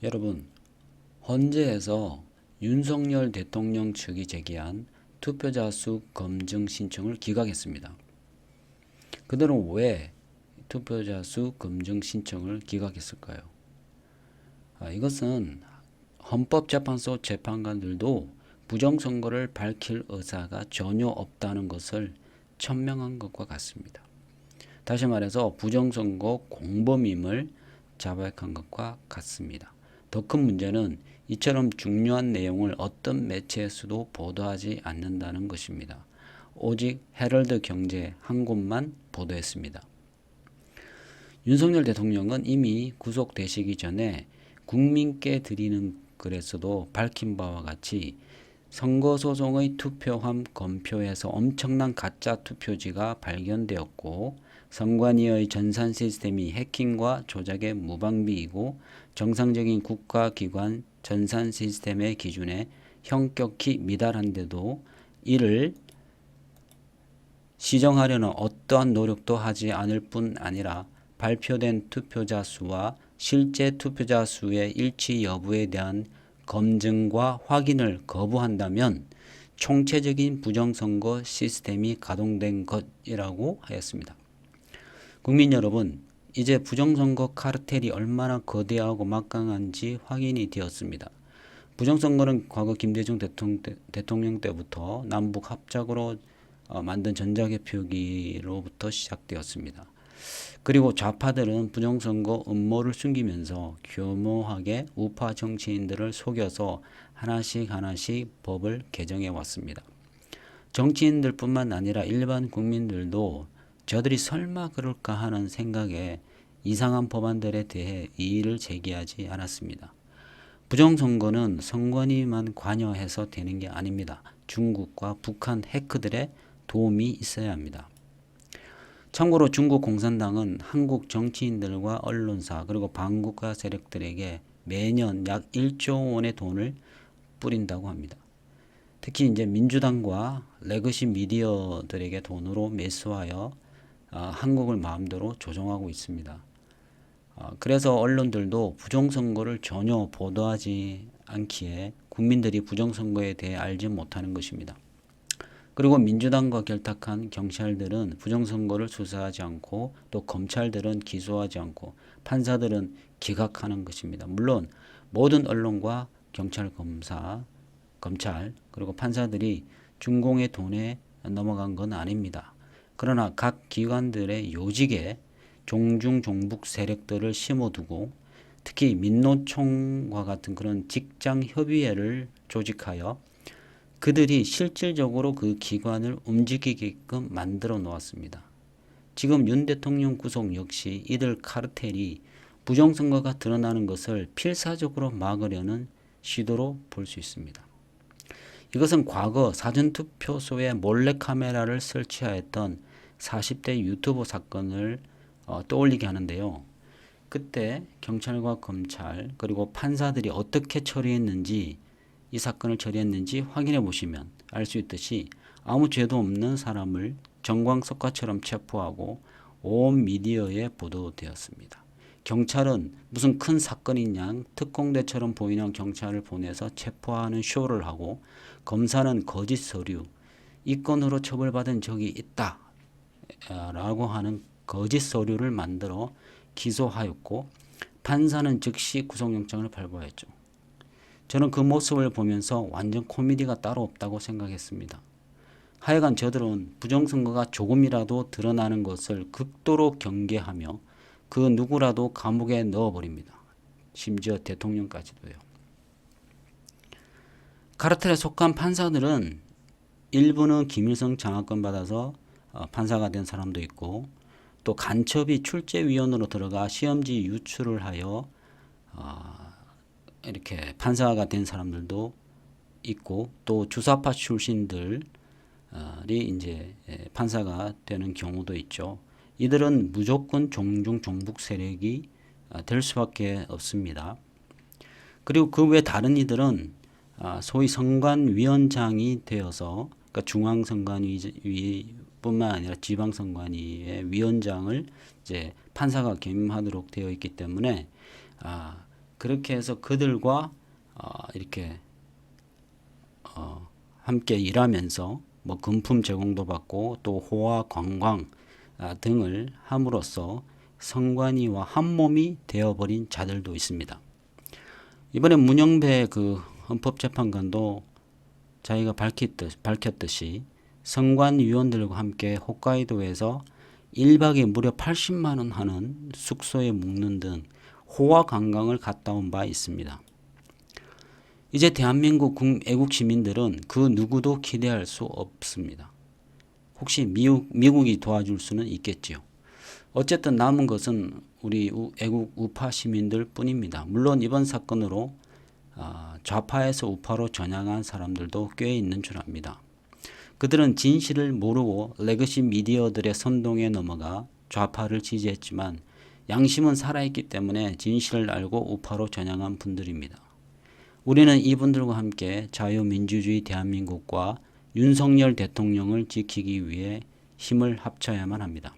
여러분, 헌재에서 윤석열 대통령 측이 제기한 투표자 수 검증 신청을 기각했습니다. 그들은 왜 투표자 수 검증 신청을 기각했을까요? 아, 이것은 헌법재판소 재판관들도 부정선거를 밝힐 의사가 전혀 없다는 것을 천명한 것과 같습니다. 다시 말해서 부정선거 공범임을 자백한 것과 같습니다. 더 큰 문제는 이처럼 중요한 내용을 어떤 매체에서도 보도하지 않는다는 것입니다. 오직 헤럴드 경제 한 곳만 보도했습니다. 윤석열 대통령은 이미 구속되시기 전에 국민께 드리는 글에서도 밝힌 바와 같이 선거소송의 투표함 검표에서 엄청난 가짜 투표지가 발견되었고 선관위의 전산 시스템이 해킹과 조작의 무방비이고 정상적인 국가기관 전산 시스템의 기준에 현격히 미달한데도 이를 시정하려는 어떠한 노력도 하지 않을 뿐 아니라 발표된 투표자 수와 실제 투표자 수의 일치 여부에 대한 검증과 확인을 거부한다면 총체적인 부정선거 시스템이 가동된 것이라고 하였습니다. 국민 여러분, 이제 부정선거 카르텔이 얼마나 거대하고 막강한지 확인이 되었습니다. 부정선거는 과거 김대중 대통령, 대통령 때부터 남북 합작으로 어, 만든 전자개표기로부터 시작되었습니다. 그리고 좌파들은 부정선거 음모를 숨기면서 교모하게 우파 정치인들을 속여서 하나씩 하나씩 법을 개정해 왔습니다. 정치인들뿐만 아니라 일반 국민들도 저들이 설마 그럴까 하는 생각에 이상한 법안들에 대해 이의를 제기하지 않았습니다. 부정선거는 선관위만 관여해서 되는 게 아닙니다. 중국과 북한 해커들의 도움이 있어야 합니다. 참고로 중국 공산당은 한국 정치인들과 언론사 그리고 반국가 세력들에게 매년 약 1조 원의 돈을 뿌린다고 합니다. 특히 이제 민주당과 레거시 미디어들에게 돈으로 매수하여 어, 한국을 마음대로 조종하고 있습니다. 어, 그래서 언론들도 부정선거를 전혀 보도하지 않기에 국민들이 부정선거에 대해 알지 못하는 것입니다. 그리고 민주당과 결탁한 경찰들은 부정선거를 수사하지 않고 또 검찰들은 기소하지 않고 판사들은 기각하는 것입니다. 물론 모든 언론과 경찰 검사, 검찰 그리고 판사들이 중공의 돈에 넘어간 건 아닙니다. 그러나 각 기관들의 요직에 종중 종북 세력들을 심어두고 특히 민노총과 같은 그런 직장 협의회를 조직하여 그들이 실질적으로 그 기관을 움직이게끔 만들어 놓았습니다. 지금 윤 대통령 구속 역시 이들 카르텔이 부정선거가 드러나는 것을 필사적으로 막으려는 시도로 볼 수 있습니다. 이것은 과거 사전투표소에 몰래카메라를 설치하였던 40대 유튜버 사건을 어, 떠올리게 하는데요. 그때 경찰과 검찰 그리고 판사들이 어떻게 처리했는지 이 사건을 처리했는지 확인해 보시면 알 수 있듯이 아무 죄도 없는 사람을 정광석화처럼 체포하고 온 미디어에 보도되었습니다. 경찰은 무슨 큰 사건인 양 특공대처럼 보이는 경찰을 보내서 체포하는 쇼를 하고 검사는 거짓 서류, 이 건으로 처벌받은 적이 있다 라고 하는 거짓 서류를 만들어 기소하였고 판사는 즉시 구속영장을 발부하였죠. 저는 그 모습을 보면서 완전 코미디가 따로 없다고 생각했습니다. 하여간 저들은 부정선거가 조금이라도 드러나는 것을 극도로 경계하며 그 누구라도 감옥에 넣어버립니다. 심지어 대통령까지도요. 카르텔에 속한 판사들은 일부는 김일성 장학금 받아서 어, 판사가 된 사람도 있고 또 간첩이 출제위원으로 들어가 시험지 유출을 하여 어, 이렇게 판사가 된 사람들도 있고 또 주사파 출신들이 이제 판사가 되는 경우도 있죠. 이들은 무조건 종중 종북 세력이 아, 될 수밖에 없습니다. 그리고 그 외 다른 이들은 아, 소위 선관위원장이 되어서 그러니까 중앙선관위 뿐만 아니라 지방선관위의 위원장을 이제 판사가 겸임하도록 되어 있기 때문에 아, 그렇게 해서 그들과 어, 이렇게 어, 함께 일하면서 뭐 금품 제공도 받고 또 호화 관광 아, 등을 함으로써 성관이와 한 몸이 되어버린 자들도 있습니다. 이번에 문영배 그 헌법재판관도 자기가 밝혔듯, 밝혔듯이 성관위원들과 함께 홋카이도에서 1박에 무려 80만 원 하는 숙소에 묵는 등 호화 관광을 갔다 온 바 있습니다. 이제 대한민국 국- 애국 시민들은 그 누구도 기대할 수 없습니다. 혹시 미국, 미국이 도와줄 수는 있겠지요. 어쨌든 남은 것은 우리 우- 애국 우파 시민들 뿐입니다. 물론 이번 사건으로 아, 좌파에서 우파로 전향한 사람들도 꽤 있는 줄 압니다. 그들은 진실을 모르고 레거시 미디어들의 선동에 넘어가 좌파를 지지했지만 양심은 살아있기 때문에 진실을 알고 우파로 전향한 분들입니다. 우리는 이분들과 함께 자유민주주의 대한민국과 윤석열 대통령을 지키기 위해 힘을 합쳐야만 합니다.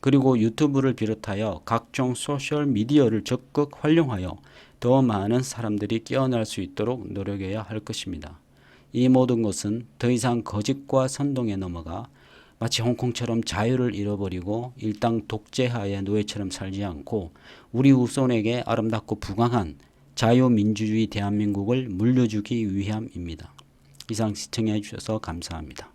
그리고 유튜브를 비롯하여 각종 소셜 미디어를 적극 활용하여 더 많은 사람들이 깨어날 수 있도록 노력해야 할 것입니다. 이 모든 것은 더 이상 거짓과 선동에 넘어가 마치 홍콩처럼 자유를 잃어버리고 일당 독재하의 노예처럼 살지 않고 우리 후손에게 아름답고 부강한 자유민주주의 대한민국을 물려주기 위함입니다. 이상 시청해 주셔서 감사합니다.